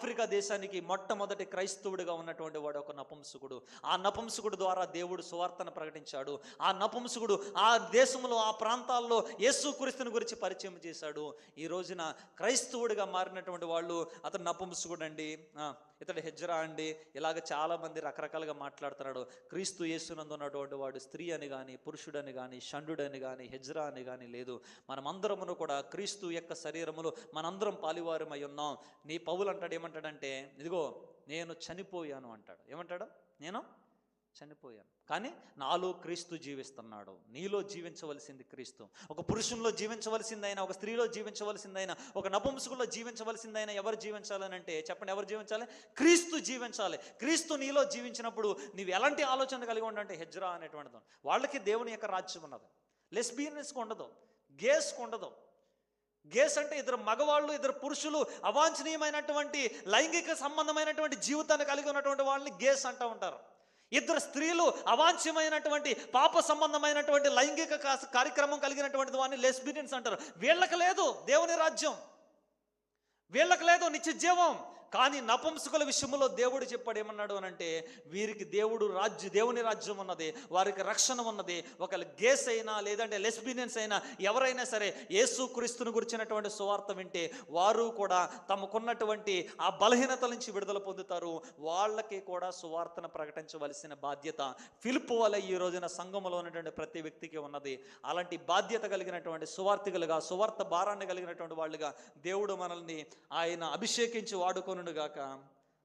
Africa దేశానికి మొట్టమొదటి క్రైస్తవుడిగా ఉన్నటువంటి వాడు ఒక నపుంసకుడు. ఆ నపుంసకుడు ద్వారా దేవుడు సువార్తను ప్రకటించాడు. ఆ నపుంసకుడు ఆ దేశంలో ఆ ప్రాంతాల్లో యేసుక్రీస్తుని గురించి పరిచయం చేశాడు. ఈ రోజున క్రైస్తవుడిగా మారినటువంటి వాళ్ళు అతను నపుంసకుడు అండి ఇతడు హెజ్రా అండి ఇలాగ చాలా మంది రకరకాలుగా మాట్లాడుతున్నాడు. క్రీస్తు యేసునందు ఉన్నటువంటి వాడు స్త్రీ అని కానీ పురుషుడని కానీ షండుడని కానీ హెజ్రా అని కానీ లేదు. మనమందరమును కూడా క్రీస్తు యొక్క శరీరములు మనందరం పాలివారమై ఉన్నాం. నీ పౌలు అంటాడు ఏమంటాడంటే ఇదిగో నేను చనిపోయాను అంటాడు. ఏమంటాడు? నేను చనిపోయాను. కానీ నాలో క్రీస్తు జీవిస్తున్నాడు. నీలో జీవించవలసింది క్రీస్తు. ఒక పురుషుల్లో జీవించవలసిందైనా ఒక స్త్రీలో జీవించవలసిందైనా ఒక నపుంసకుల్లో జీవించవలసిందైనా ఎవరు జీవించాలని అంటే చెప్పండి ఎవరు జీవించాలి? క్రీస్తు జీవించాలి. క్రీస్తు నీలో జీవించినప్పుడు నీవు ఎలాంటి ఆలోచన కలిగి ఉండంటే హెజ్రా అనేటువంటిది. వాళ్ళకి దేవుని యొక్క రాజ్యం ఉన్నది. లెస్బియన్స్కి ఉండదు. గేస్కి ఉండదు. గేస్ అంటే ఇద్దరు మగవాళ్ళు ఇద్దరు పురుషులు అవాంఛనీయమైనటువంటి లైంగిక సంబంధమైనటువంటి జీవితాన్ని కలిగి ఉన్నటువంటి వాళ్ళని గేస్ అంటూ ఉంటారు. ఇద్దరు స్త్రీలు అవాంఛ్యమైనటువంటి పాప సంబంధమైనటువంటి లైంగిక కార్యక్రమం కలిగినటువంటి వాడిని లెస్బిరియన్స్ అంటారు. వీళ్ళకి లేదు దేవుని రాజ్యం. వీళ్ళకి లేదు నిత్య జీవం కానీ నపుంసకుల విషయంలో దేవుడు చెప్పాడు ఏమన్నాడు అని అంటే వీరికి దేవుడు రాజ్య దేవుని రాజ్యం ఉన్నది వారికి రక్షణ ఉన్నది. ఒకవేళ గేస్ అయినా లేదంటే లెస్బినియన్స్ అయినా ఎవరైనా సరే యేసు క్రీస్తుని గురించినటువంటి సువార్త వింటే వారు కూడా తమకున్నటువంటి ఆ బలహీనత నుంచి విడుదల పొందుతారు. వాళ్ళకి కూడా సువార్తను ప్రకటించవలసిన బాధ్యత ఫిలిప్ వల్ల ఈ రోజున సంఘములో ఉన్నటువంటి ప్రతి వ్యక్తికి ఉన్నది. అలాంటి బాధ్యత కలిగినటువంటి సువార్థికులుగా సువార్త భారాన్ని కలిగినటువంటి వాళ్ళుగా దేవుడు మనల్ని ఆయన అభిషేకించి వాడుకొని వాడుకొనుగాక